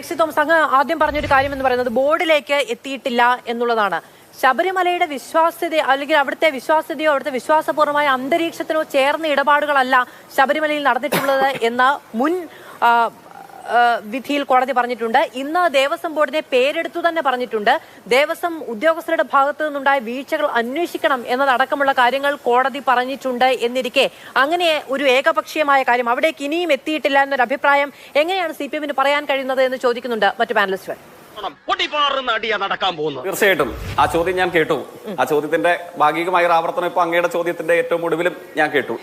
എക്സി Thomas അങ്ങ് ആദ്യം പറഞ്ഞൊരു കാര്യം എന്ന് പറയുന്നത് ബോർഡിലേക്ക് എത്തിയിട്ടില്ല എന്നുള്ളതാണ്. ശബരിമലയുടെ വിശ്വാസ്യത അല്ലെങ്കിൽ അവിടുത്തെ വിശ്വാസ്യതയോ അവിടുത്തെ വിശ്വാസപൂർവമായ അന്തരീക്ഷത്തിനോ ചേർന്ന ഇടപാടുകളല്ല ശബരിമലയിൽ നടന്നിട്ടുള്ളത് എന്ന മുൻ വിധിയിൽ കോടതി പറഞ്ഞിട്ടുണ്ട്. ഇന്ന് ദേവസ്വം ബോർഡിനെ പേരെടുത്തു തന്നെ പറഞ്ഞിട്ടുണ്ട്. ദേവസ്വം ഉദ്യോഗസ്ഥരുടെ ഭാഗത്തു നിന്നുണ്ടായ വീഴ്ചകൾ അന്വേഷിക്കണം എന്നതടക്കമുള്ള കാര്യങ്ങൾ കോടതി പറഞ്ഞിട്ടുണ്ട് എന്നിരിക്കെ. അങ്ങനെ ഒരു ഏകപക്ഷീയമായ കാര്യം അവിടേക്ക് ഇനിയും എത്തിയിട്ടില്ല എന്നൊരു അഭിപ്രായം എങ്ങനെയാണ് സി പി എമ്മിന് പറയാൻ കഴിയുന്നത് എന്ന് ചോദിക്കുന്നുണ്ട് മറ്റു പാനലിസ്റ്റുകൾ നടക്കാൻ പോകുന്നത്. തീർച്ചയായിട്ടും. ആ ചോദ്യം ഞാൻ കേട്ടു. ആ ചോദ്യത്തിന്റെ ഭാഗികമായ ഒരു ആവർത്തനം ഇപ്പൊ അങ്ങയുടെ ചോദ്യത്തിന്റെ ഏറ്റവും ഒടുവിലും ഞാൻ കേട്ടു.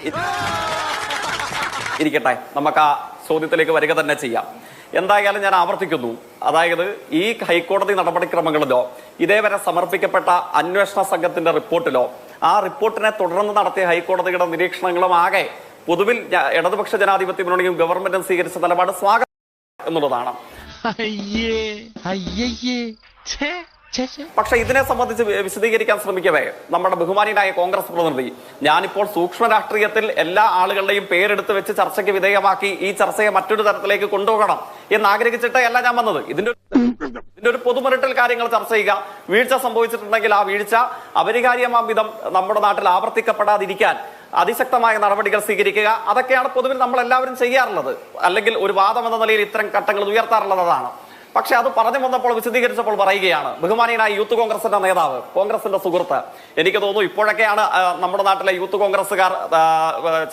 ഇരിക്കട്ടെ. നമുക്ക് ആ ചോദ്യത്തിലേക്ക് വരിക തന്നെ ചെയ്യാം. എന്തായാലും ഞാൻ ആവർത്തിക്കുന്നു. അതായത് ഈ ഹൈക്കോടതി നടപടിക്രമങ്ങളിലോ ഇതേവരെ സമർപ്പിക്കപ്പെട്ട അന്വേഷണ സംഘത്തിന്റെ റിപ്പോർട്ടിലോ ആ റിപ്പോർട്ടിനെ തുടർന്ന് നടത്തിയ ഹൈക്കോടതിയുടെ നിരീക്ഷണങ്ങളും ആകെ പൊതുവിൽ ഇടതുപക്ഷ ജനാധിപത്യ മുന്നണിയും ഗവൺമെന്റും സ്വീകരിച്ച നിലപാട് സ്വാഗതം എന്നുള്ളതാണ്. അയ്യേ അയ്യേ പക്ഷെ ഇതിനെ സംബന്ധിച്ച് വിശദീകരിക്കാൻ ശ്രമിക്കവേ. നമ്മുടെ ബഹുമാനിയായ കോൺഗ്രസ് പ്രതിനിധി ഞാനിപ്പോൾ സൂക്ഷ്മ രാഷ്ട്രീയത്തിൽ എല്ലാ ആളുകളുടെയും പേരെടുത്ത് വെച്ച് ചർച്ചയ്ക്ക് വിധേയമാക്കി ഈ ചർച്ചയെ മറ്റൊരു തരത്തിലേക്ക് കൊണ്ടുപോകണം എന്ന് ആഗ്രഹിച്ചിട്ടല്ല ഞാൻ വന്നത്. ഇതിന്റെ ഇതിന്റെ ഒരു പൊതുമുരട്ടൽ കാര്യങ്ങൾ ചർച്ച ചെയ്യുക. വീഴ്ച സംഭവിച്ചിട്ടുണ്ടെങ്കിൽ ആ വീഴ്ച അപരികാര്യമാം വിധം നമ്മുടെ നാട്ടിൽ ആവർത്തിക്കപ്പെടാതിരിക്കാൻ അതിശക്തമായ നടപടികൾ സ്വീകരിക്കുക. അതൊക്കെയാണ് പൊതുവിൽ നമ്മൾ എല്ലാവരും ചെയ്യാറുള്ളത്. അല്ലെങ്കിൽ ഒരു വാദം എന്ന നിലയിൽ ഇത്തരം ഘട്ടങ്ങൾ ഉയർത്താറുള്ളതാണ് പക്ഷെ അത് പറഞ്ഞു വന്നപ്പോൾ വിശദീകരിച്ചപ്പോൾ പറയുകയാണ്. ബഹുമാനീയനായ യൂത്ത് കോൺഗ്രസിന്റെ നേതാവ് കോൺഗ്രസിന്റെ സുഹൃത്ത്. എനിക്ക് തോന്നുന്നു ഇപ്പോഴൊക്കെയാണ് നമ്മുടെ നാട്ടിലെ യൂത്ത് കോൺഗ്രസ്സുകാർ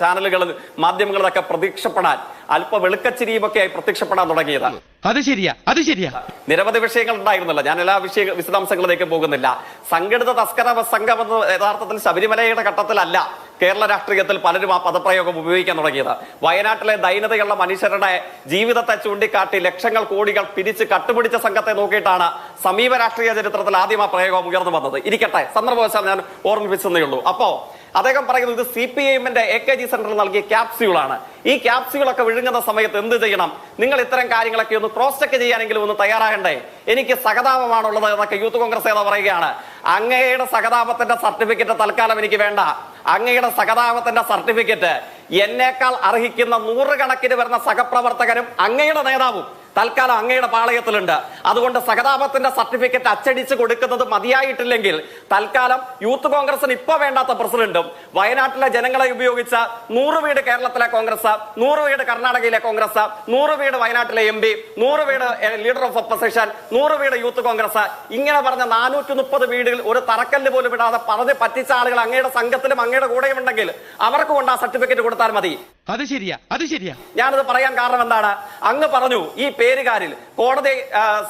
ചാനലുകളിൽ മാധ്യമങ്ങളിലൊക്കെ പ്രത്യക്ഷപ്പെടാൻ അല്പ വെളുക്കച്ചിരിയുമൊക്കെ ആയി പ്രത്യക്ഷപ്പെടാൻ തുടങ്ങിയത്. അത് ശരിയാ അത് ശരിയാ. നിരവധി വിഷയങ്ങൾ ഉണ്ടായിരുന്നല്ലോ. ഞാൻ എല്ലാ വിഷയ വിശദാംശങ്ങളിലേക്ക് പോകുന്നില്ല. സംഘടിത തസ്കര സംഘം എന്ന യഥാർത്ഥത്തിൽ ശബരിമലയുടെ ഘട്ടത്തിലല്ല കേരള രാഷ്ട്രീയത്തിൽ പലരും ആ പദപ്രയോഗം ഉപയോഗിക്കാൻ തുടങ്ങിയത്. വയനാട്ടിലെ ദൈനതയുള്ള മനുഷ്യരുടെ ജീവിതത്തെ ചൂണ്ടിക്കാട്ടി ലക്ഷങ്ങൾ കോടികൾ പിരിച്ച് കട്ടുപിടിച്ച സംഘത്തെ നോക്കിയിട്ടാണ് സമീപ രാഷ്ട്രീയ ചരിത്രത്തിൽ ആദ്യം ആ പ്രയോഗം ഉയർന്നു വന്നത്. ഇരിക്കട്ടെ സന്ദർഭവശാൽ ഞാൻ ഓർമ്മിപ്പിച്ചതേ ഉള്ളൂ. അപ്പോ അദ്ദേഹം പറയുന്നത് ഇത് സി പി എമ്മിന്റെ എ കെ ജി സെന്ററിൽ നൽകിയ ക്യാപ്സ്യൂളാണ്. ഈ ക്യാപ്സ്യൂളൊക്കെ വിഴുങ്ങുന്ന സമയത്ത് എന്ത് ചെയ്യണം? നിങ്ങൾ ഇത്തരം കാര്യങ്ങളൊക്കെ ഒന്ന് ക്രോസ് ചെക്ക് ചെയ്യാനെങ്കിലും ഒന്ന് തയ്യാറാകണ്ടേ? എനിക്ക് സഹതാപമാണുള്ളത് എന്നൊക്കെ യൂത്ത് കോൺഗ്രസ് നേതാവ് പറയുകയാണ്. അങ്ങയുടെ സഹതാപത്തിന്റെ സർട്ടിഫിക്കറ്റ് തൽക്കാലം എനിക്ക് വേണ്ട. അങ്ങയുടെ സഹതാപത്തിന്റെ സർട്ടിഫിക്കറ്റ് എന്നേക്കാൾ അർഹിക്കുന്ന നൂറുകണക്കിന് വരുന്ന സഹപ്രവർത്തകരും അങ്ങയുടെ നേതാവും. തൽക്കാലം അങ്ങയുടെ പാളയത്തിലുണ്ട്. അതുകൊണ്ട് സഹതാപത്തിന്റെ സർട്ടിഫിക്കറ്റ് അച്ചടിച്ച് കൊടുക്കുന്നത് മതിയായിട്ടില്ലെങ്കിൽ തൽക്കാലം യൂത്ത് കോൺഗ്രസിന് ഇപ്പൊ വേണ്ടാത്ത പ്രസിഡന്റും വയനാട്ടിലെ ജനങ്ങളെ ഉപയോഗിച്ച നൂറ് വീട് കേരളത്തിലെ കോൺഗ്രസ് നൂറ് വീട് കർണാടകയിലെ കോൺഗ്രസ് നൂറ് വീട് വയനാട്ടിലെ എം പി നൂറ് വീട് ലീഡർ ഓഫ് ഒപ്പോസിഷൻ നൂറ് വീട് യൂത്ത് കോൺഗ്രസ്. ഇങ്ങനെ പറഞ്ഞ നാനൂറ്റി മുപ്പത് വീടുകൾ ഒരു തറക്കല്ല് പോലും വിടാതെ പറഞ്ഞ് പറ്റിച്ച ആളുകൾ അങ്ങയുടെ സംഘത്തിലും അങ്ങയുടെ കൂടെയും ഉണ്ടെങ്കിൽ അവർക്ക് കൊണ്ട് ആ സർട്ടിഫിക്കറ്റ് കൊടുത്താൽ മതി. അത് ശരിയാ അത് ശരിയാ. ഞാനത് പറയാൻ കാരണം എന്താണ്? അങ്ങ് പറഞ്ഞു ഈ പേരുകാരിൽ കോടതി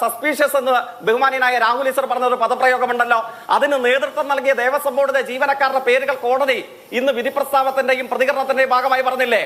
സസ്പീഷ്യസ് എന്ന് ബഹുമാനിയനായ രാഹുൽ ഈശ്വർ പറഞ്ഞ ഒരു പദപ്രയോഗമുണ്ടല്ലോ. അതിന് നേതൃത്വം നൽകിയ ദേവസ്വം ബോർഡിലെ ജീവനക്കാരുടെ പേരുകൾ കോടതി ഇന്ന് വിധി പ്രസ്താവത്തിന്റെയും പ്രതികരണത്തിന്റെയും ഭാഗമായി പറഞ്ഞില്ലേ?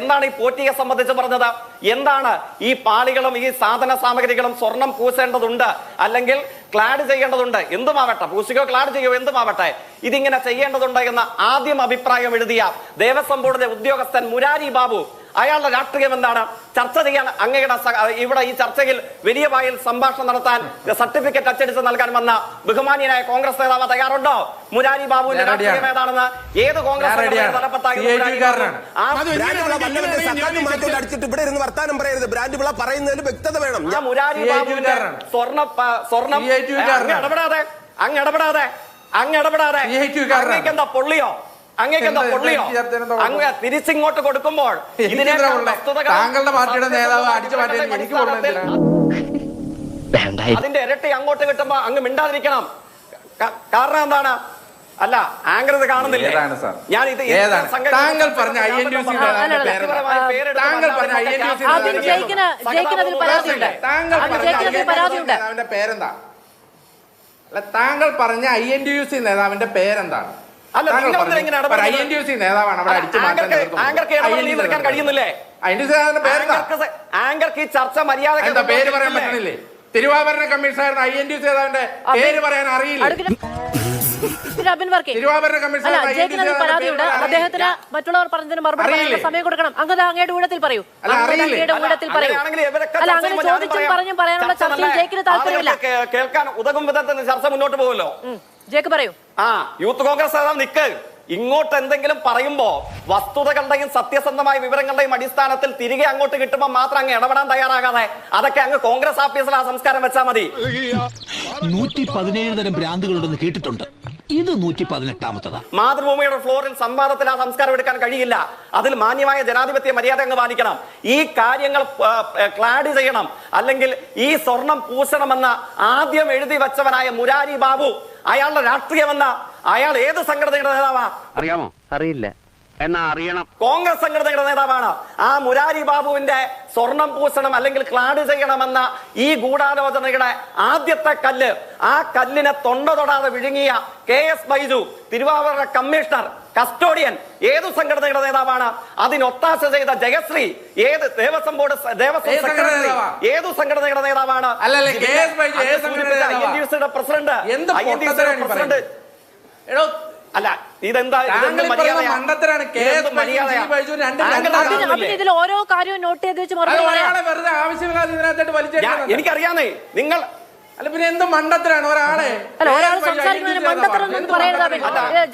എന്താണ് ഈ പോറ്റിയെ സംബന്ധിച്ച് പറഞ്ഞത്? എന്താണ് ഈ പാളികളും ഈ സാധന സാമഗ്രികളും സ്വർണം പൂശേണ്ടതുണ്ട് അല്ലെങ്കിൽ ക്ലാഡ് ചെയ്യേണ്ടതുണ്ട്. എന്തുമാവട്ടെ? പൂസിക്കോ ക്ലാഡ് ചെയ്യോ? എന്തുമാവട്ടെ? ഇതിങ്ങനെ ചെയ്യേണ്ടതുണ്ട് എന്ന ആദ്യം അഭിപ്രായം എഴുതിയ ദേവസ്വം ബോർഡിലെ ഉദ്യോഗസ്ഥൻ മുരാരി ബാബു. അയാളുടെ രാഷ്ട്രീയം എന്താണ്? ചർച്ച ചെയ്യാൻ അങ്ങയുടെ ഇവിടെ ഈ ചർച്ചയിൽ വലിയ വായിൽ സംഭാഷണം നടത്താൻ സർട്ടിഫിക്കറ്റ് അച്ചടിച്ച് നൽകാൻ വന്ന ബഹുമാനിയനായ കോൺഗ്രസ് നേതാവ് തയ്യാറുണ്ടോ? മുരാരി ബാബുവിന്റെ രാഷ്ട്രീയം. ഏതാണെന്ന് ഏത് കോൺഗ്രസ് വർത്താനം പറയരുത്. ബ്രാൻഡ് വിള പറയുന്നതിൽ വ്യക്തത വേണം. ഞാൻ മുരാരി ബാബുവിന്റെ കാരനാണ്. സ്വർണ പ- സ്വർണം അങ്ങ്. ഇടപെടാതെ അങ്ങ് ഇടപെടാതെ അങ്ങ് ഇടപെടാതെ പൊള്ളിയോ? അങ്ങേക്ക് എന്താ എന്താ? പൊള്ളിയോ? അങ്ങ് തിരിച്ചിങ്ങോട്ട് കൊടുക്കുമ്പോൾ താങ്കളുടെ പാർട്ടിയുടെ നേതാവ് അടിച്ചു മാറ്റിയത് എനിക്ക് അതിന്റെ ഇരട്ടി അങ്ങോട്ട് കിട്ടുമ്പോ അങ്ങ് മിണ്ടാതിരിക്കണം. കാരണം എന്താണ്? അല്ല ആങ്കർ ഇത് കാണുന്നില്ലേ? ഞാൻ ഇത് താങ്കൾ പറഞ്ഞ ഐ എൻ യു സി താങ്കൾ പറഞ്ഞ ഐ എൻ യു പരാതിയുണ്ട്. താങ്കൾ പറഞ്ഞ പരാതിയുണ്ട്. പേരെന്താ? അല്ല താങ്കൾ പറഞ്ഞ I N D U C നേതാവിന്റെ പേരെന്താണ്? നേതാവാണ്. കഴിയുന്നില്ലേ? ആങ്കർക്ക് ഈ ചർച്ച മര്യാദ പേര് പറയാൻ പറ്റുന്നില്ലേ തിരുവാഭരണ commissioner I N D C നേതാവിന്റെ പേര് പറയാൻ അറിയില്ല? അബിൻ വർക്കി അല്ല സി അതിൽ പരാതിയുണ്ട് അദ്ദേഹത്തിന് മറ്റുള്ളവർ പറഞ്ഞതിന് മറുപടി പറയാനുള്ള സമയം കൊടുക്കണം. അങ്ങ് അങ്ങയുടെ ഊഴത്തിൽ പറയൂ? അങ്ങയുടെ ഊഴത്തിൽ പറയൂ. അല്ല അങ്ങനെ ചോദിച്ചും പറഞ്ഞും പറയാനുള്ള ചർച്ച ചർച്ചയിൽ ജയിക്കിന് താല്പര്യമില്ല. കേൾക്കാൻ ഉതകും വിധത്തിൽ ചർച്ച മുന്നോട്ട് പോകുമല്ലോ? ജേക്ക് പറയൂ. ആ യൂത്ത് കോൺഗ്രസ് നേതാവ് നിക്ക്. ഇങ്ങോട്ട് എന്തെങ്കിലും പറയുമ്പോ വസ്തുതകളുടെയും സത്യസന്ധമായ വിവരങ്ങളുടെയും അടിസ്ഥാനത്തിൽ തിരികെ അങ്ങോട്ട് കിട്ടുമ്പോൾ മാത്രം അങ്ങ് ഇടപെടാൻ തയ്യാറാകാതെ അതൊക്കെ അങ്ങ് കോൺഗ്രസ് ഓഫീസിൽ ആ സംസ്കാരം വെച്ചാൽ മതി. നൂറ്റി പതിനേഴ് തരം ഭ്രാന്തുകളുണ്ടെന്ന് കേട്ടിട്ടുണ്ട്. ഇത് നൂറ്റി പതിനെട്ടാമത്തതാ. മാതൃഭൂമിയുടെ ഫ്ലോറിൽ സംവാദത്തിൽ ആ സംസ്കാരം എടുക്കാൻ കഴിയില്ല. അതിൽ മാന്യമായ ജനാധിപത്യ മര്യാദ അങ്ങ് പാലിക്കണം. ഈ കാര്യങ്ങൾ ക്ലാഡ് ചെയ്യണം. അല്ലെങ്കിൽ ഈ സ്വർണം പൂശണമെന്ന ആദ്യം എഴുതി വച്ചവനായ മുരാരി ബാബു അയാളുടെ രാഷ്ട്രീയമെന്ന അയാൾ ഏത് സംഘടനയുടെ നേതാവാ? അറിയാമോ? അറിയില്ല. എന്നാ അറിയണം. കോൺഗ്രസ് സംഘടനയുടെ നേതാവാണ്. ആ മുരാരി ബാബുവിന്റെ സ്വർണം പൂശണം അല്ലെങ്കിൽ ക്ലാഡ് ചെയ്യണമെന്ന ഈ ഗൂഢാലോചനയുടെ ആദ്യത്തെ കല്ല് ആ കല്ലിനെ തൊണ്ട തൊടാതെ വിഴുങ്ങിയ കെ എസ് ബൈജു തിരുവാഭരണ കമ്മീഷണർ കസ്റ്റോഡിയൻ ഏത് സംഘടനയുടെ നേതാവാണ്? അതിനൊത്താശ ചെയ്ത ജയശ്രീ ഏത് ദേവസ്വം ബോർഡ് ദേവസ്വം ഏത് സെക്രട്ടറി? ഏതു സംഘടനയുടെ നേതാവാണ്? പ്രസിഡന്റ്? പ്രസിഡന്റ്. എടോ അല്ല ഇതെന്താ? മണ്ടത്തരാണ്. ഇതിൽ ഓരോ കാര്യവും നോട്ട് ചെയ്ത് വെച്ച് വെറുതെ ആവശ്യമില്ലാതെ ഇതിനകത്തായിട്ട് എനിക്കറിയാന്നേ. നിങ്ങൾ അല്ല പിന്നെ എന്ത് മണ്ടത്തിലാണ് ഒരാളെ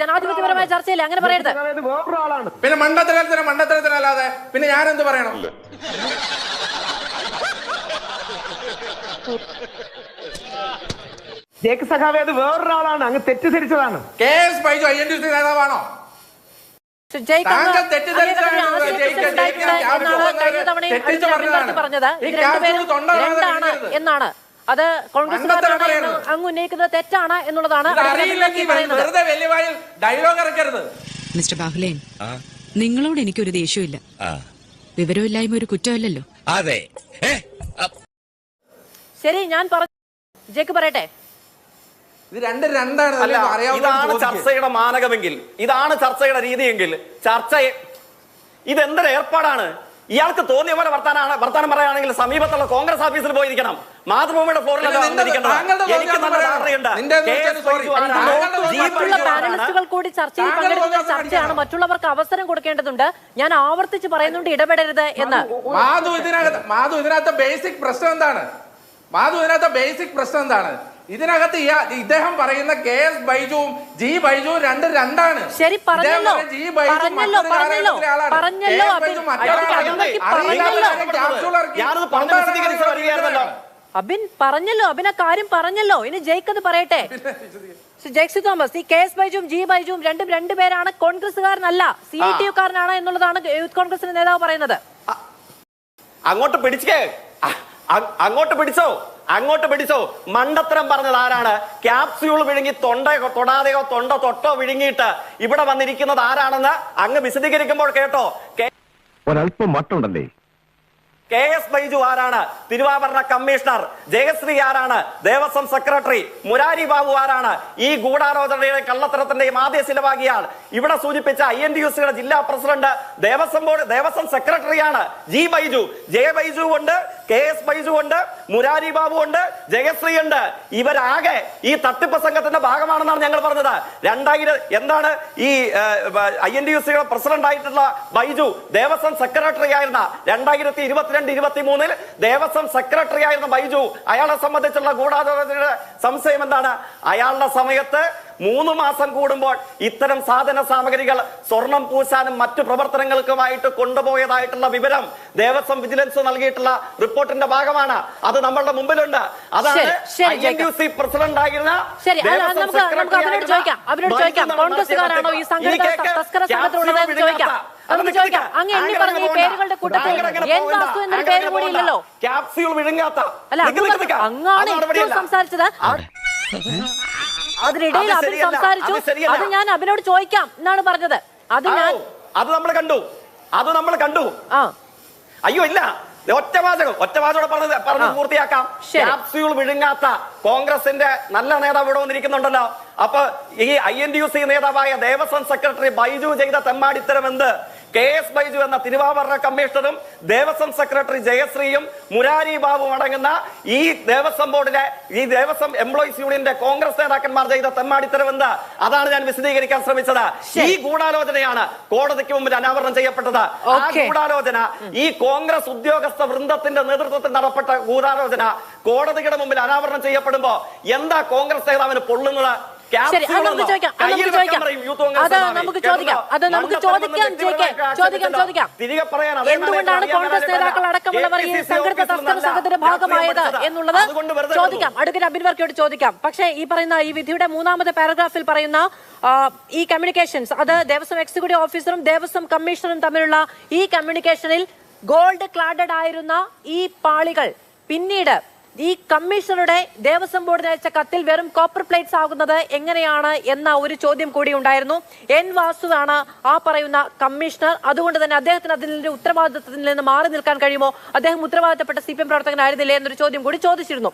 ജനാധിപത്യപരമായ ചർച്ചയില്ല അങ്ങനെ പറയരുത്. പിന്നെ മണ്ടത്തരത്തിന് മണ്ടത്തരത്തിനല്ലാതെ പിന്നെ ഞാൻ എന്ത് പറയണം ജേക്ക് സഖാവെ അത് വേറൊരാളാണ്. അങ്ങ് തെറ്റിദ്ധരിച്ചതാണ്. K S Baiju I N D C നേതാവാണോ? താങ്കൾ തെറ്റിദ്ധരിച്ചതാണ് എന്നാണ് തെറ്റിച്ച് പറഞ്ഞതാണ്. ഈ തൊണ്ട അത് കോൺഗ്രസ് പറയരുത്. അങ്ങ് ഉന്നയിക്കുന്നത് തെറ്റാണ് എന്നുള്ളതാണ് ഇത് അറിയില്ലെങ്കിൽ വെറുതെ ഡയലോഗ് ഇറക്കരുത്. മിസ്റ്റർ ബാഹുലേൻ നിങ്ങളോട് എനിക്കൊരു ദേഷ്യമില്ല വിവരമില്ലായ്മ ഒരു കുറ്റമല്ലല്ലോ. അതെ. ശരി ഞാൻ പറഞ്ഞു ജയ്ക്ക് പറയട്ടെ. ഇത് രണ്ട് രണ്ടാണ് അല്ല ഇതാണ് ചർച്ചയുടെ മാനകമെങ്കിൽ ഇതാണ് ചർച്ചയുടെ രീതിയെങ്കിൽ ചർച്ച ഇതെന്തൊരു ഏർപ്പാടാണ്? ഇയാൾക്ക് തോന്നിയ പോലെ വർത്താനാണ് വർത്താനം പറയുകയാണെങ്കിൽ സമീപത്തുള്ള കോൺഗ്രസ് ഓഫീസിൽ പോയിരിക്കണം. മാതൃഭൂമിയുടെ ഫ്ലോറിൽ പിന്നെ നിന്റെ- താങ്കളുടെ എനിക്ക് നല്ല പറയണം. ധാരണയുണ്ട്. നിന്റെ sorry. താങ്കളുടെ മറ്റുള്ള? പാനലിസ്റ്റുകൾ കൂടി ചർച്ചയിൽ താങ്കൾ പങ്കെടുക്കുന്ന ചർച്ചയാണ്. മറ്റുള്ളവർക്ക് അവസരം കൊടുക്കേണ്ടതുണ്ട്. ഞാൻ ആവർത്തിച്ച് പറയുന്നുണ്ട് ഇടപെടരുത് എന്ന്. മാധു ഇതിനകത്ത് മാധു ഇതിനകത്ത് ബേസിക് പ്രശ്നം എന്താണ്? മാധു ഇതിനകത്ത് ബേസിക് പ്രശ്നം എന്താണ്? ഇതിനകത്ത് ഇദ്ദേഹം പറയുന്ന കെ എസ് ബൈജുവും ജി ബൈജുവും രണ്ട് രണ്ടാണ്. ശരി പറഞ്ഞല്ലോ പറഞ്ഞല്ലോ പറഞ്ഞല്ലോ പറഞ്ഞല്ലോ അബിൻ. പറഞ്ഞല്ലോ. അബിൻ പറഞ്ഞല്ലോ. അബിൻ ആ കാര്യം പറഞ്ഞല്ലോ. ഇനി ജയ്ക്ക് അത് പറയട്ടെ. ജെക്സി തോമസ്. ഈ കെ എസ് ബൈജുവും ജി ബൈജുവും രണ്ടും രണ്ടുപേരാണ് കോൺഗ്രസ്സുകാരനല്ല സി ടി യു കാരനാണ് എന്നുള്ളതാണ് യൂത്ത് കോൺഗ്രസിന്റെ നേതാവ് പറയുന്നത്. അങ്ങോട്ട് പിടിച്ചേ അങ്ങോട്ട് പിടിച്ചോ അങ്ങോട്ട് പിടിച്ചോ. മണ്ടത്തരം പറഞ്ഞത് ആരാണ്? ക്യാപ്സ്യൂൾ വിഴുങ്ങി തൊണ്ട തൊടാതെയോ തൊണ്ട തൊട്ടോ വിഴുങ്ങിയിട്ട് ഇവിടെ വന്നിരിക്കുന്നത് ആരാണെന്ന് അങ്ങ് വിശദീകരിക്കുമ്പോൾ കേട്ടോ. ഒരല്പം മട്ടുണ്ടല്ലേ കെ എസ് ബൈജു ആരാണ്? തിരുവാഭരണ കമ്മീഷണർ. ജയശ്രീ ആരാണ്? ദേവസ്വം സെക്രട്ടറി. മുരാരി ബാബു ആരാണ്? ഈ ഗൂഢാലോചനയുടെ കള്ളത്തരത്തിന്റെയും ആദ്യ ശിലവാകിയാൽ ഇവിടെ സൂചിപ്പിച്ച ഐ എൻ ഡി യു സിയുടെ ജില്ലാ പ്രസിഡന്റ് ദേവസ്വം ബോർഡ് ദേവസ്വം സെക്രട്ടറിയാണ് ജി ബൈജു. ജയ ബൈജു ഉണ്ട് കെ എസ് ബൈജു ഉണ്ട് മുരാരി ബാബു ഉണ്ട് ജയശ്രീ ഉണ്ട്. ഇവരാകെ ഈ തട്ടിപ്പ് സംഘത്തിന്റെ ഭാഗമാണെന്നാണ് ഞങ്ങൾ പറഞ്ഞത്. രണ്ടായിരം എന്താണ് ഈ ഐ എൻ ഡി യു സിയുടെ പ്രസിഡന്റ് ആയിട്ടുള്ള ബൈജു ദേവസ്വം സെക്രട്ടറി ആയിരുന്ന രണ്ടായിരത്തി ഇരുപത്തിരണ്ട് ഇരുപത്തി മൂന്നിൽ ദേവസ്വം സെക്രട്ടറി ആയിരുന്ന ബൈജു അയാളെ സംബന്ധിച്ചുള്ള ഗൂഢാലോചനയുടെ സംശയം എന്താണ്? അയാളുടെ സമയത്ത് മൂന്ന് മാസം കൂടുമ്പോൾ ഇത്തരം സാധന സാമഗ്രികൾ സ്വർണം പൂശാനും മറ്റു പ്രവർത്തനങ്ങൾക്കുമായിട്ട് കൊണ്ടുപോയതായിട്ടുള്ള വിവരം ദേവസ്വം വിജിലൻസ് നൽകിയിട്ടുള്ള റിപ്പോർട്ടിന്റെ ഭാഗമാണ്. അത് നമ്മളുടെ മുമ്പിലുണ്ട്. അതാണ് പ്രസിഡന്റ് ആയിരുന്ന കോൺഗ്രസ്സുകാരാണോ ഈ സംഘടന തസ്കര സംഘത്തിലുള്ളത് ചോദിക്കാം. നമുക്ക് ചോദിക്കാം. അങ്ങ് എണ്ണി പറഞ്ഞ ഈ പേരുകളുടെ കൂട്ടത്തിൽ എൻ വാസു എന്നൊരു പേര് കൂടി ഇല്ലല്ലോ? ക്യാപ്സ്യൂൾ വിഴുങ്ങാത്ത. അല്ല. അങ്ങാണ് ഏറ്റവും. സംസാരിച്ചത് അതിനിടയിൽ അത് അബിൻ. സംസാരിച്ചു. അത് ഞാൻ അഭിനോട് ചോദിക്കാം എന്നാണ് പറഞ്ഞത്. അത് ഞാൻ അത് നമ്മൾ കണ്ടു. അത് നമ്മൾ കണ്ടു. ആ. അയ്യോ ഇല്ല. ഒറ്റവാചകം ഒറ്റ വാചകം. ഒറ്റ വാചകം പറഞ്ഞത് പറഞ്ഞു പൂർത്തിയാക്കാം. ക്യാപ്സ്യൂൾ വിഴുങ്ങാത്ത കോൺഗ്രസിന്റെ നല്ല നേതാവ് ഇവിടെ വന്നിരിക്കുന്നുണ്ടല്ലോ. അപ്പൊ ഈ I N D U C നേതാവായ ദേവസ്വം സെക്രട്ടറി ബൈജു ചെയ്ത തെമ്മാടിത്തരം എന്ത്? കെ എസ് ബൈജു എന്ന തിരുവാഭരണ കമ്മീഷണറും ദേവസ്വം സെക്രട്ടറി ജയശ്രീയും മുരാരി ബാബു അടങ്ങുന്ന ഈ ദേവസ്വം ബോർഡിലെ ഈ ദേവസ്വം എംപ്ലോയീസ് യൂണിയന്റെ കോൺഗ്രസ് നേതാക്കന്മാർ ചെയ്ത തെമ്മാടിത്തരവെന്ന് അതാണ് ഞാൻ വിശദീകരിക്കാൻ ശ്രമിച്ചത്. ഈ ഗൂഢാലോചനയാണ് കോടതിക്ക് മുമ്പിൽ അനാവരണം ചെയ്യപ്പെട്ടത്. ആ. ഗൂഢാലോചന ഈ കോൺഗ്രസ് ഉദ്യോഗസ്ഥ വൃന്ദത്തിന്റെ നേതൃത്വത്തിൽ നടപ്പെട്ട ഗൂഢാലോചന കോടതിയുടെ മുമ്പിൽ അനാവരണം ചെയ്യപ്പെടുമ്പോ എന്താ കോൺഗ്രസ് നേതാവിന് പൊള്ളുന്നത്? ശരി അത് നമുക്ക് ചോദിക്കാം അത് നമുക്ക് ചോദിക്കാം. അത് നമുക്ക് ചോദിക്കാം അത് നമുക്ക് ചോദിക്കാം ചോദിക്കാം ചോദിക്കാം എന്തുകൊണ്ടാണ് കോൺഗ്രസ് നേതാക്കൾ അടക്കമുള്ളവർ ഈ സംഘടിത തസ്കര സംഘത്തിന്റെ ഭാഗമായത് എന്നുള്ളത് ചോദിക്കാം. അടുക്കൽ അഭിനവർക്കോട് ചോദിക്കാം. പക്ഷേ ഈ പറയുന്ന ഈ വിധിയുടെ മൂന്നാമത്തെ പാരഗ്രാഫിൽ പറയുന്ന ഈ കമ്മ്യൂണിക്കേഷൻസ് അത് ദേവസ്വം എക്സിക്യൂട്ടീവ് ഓഫീസറും ദേവസ്വം കമ്മീഷണറും തമ്മിലുള്ള ഈ കമ്മ്യൂണിക്കേഷനിൽ ഗോൾഡ് ക്ലാഡഡ് ആയിരുന്ന ഈ പാളികൾ പിന്നീട് ഈ കമ്മീഷണറുടെ ദേവസ്വം ബോർഡിന് അയച്ച കത്തിൽ വെറും കോപ്പർ പ്ലേറ്റ്സ് ആകുന്നത് എങ്ങനെയാണ് എന്ന ഒരു ചോദ്യം കൂടി ഉണ്ടായിരുന്നു. എൻ വാസുവാണ് ആ പറയുന്ന കമ്മീഷണർ. അതുകൊണ്ട് തന്നെ അദ്ദേഹത്തിന് അതിന്റെ ഉത്തരവാദിത്വത്തിൽ നിന്ന് മാറി നിൽക്കാൻ കഴിയുമോ? അദ്ദേഹം ഉത്തരവാദിത്തപ്പെട്ട സി പി എം പ്രവർത്തകനായിരുന്നില്ലേ എന്നൊരു ചോദ്യം കൂടി ചോദിച്ചിരുന്നു.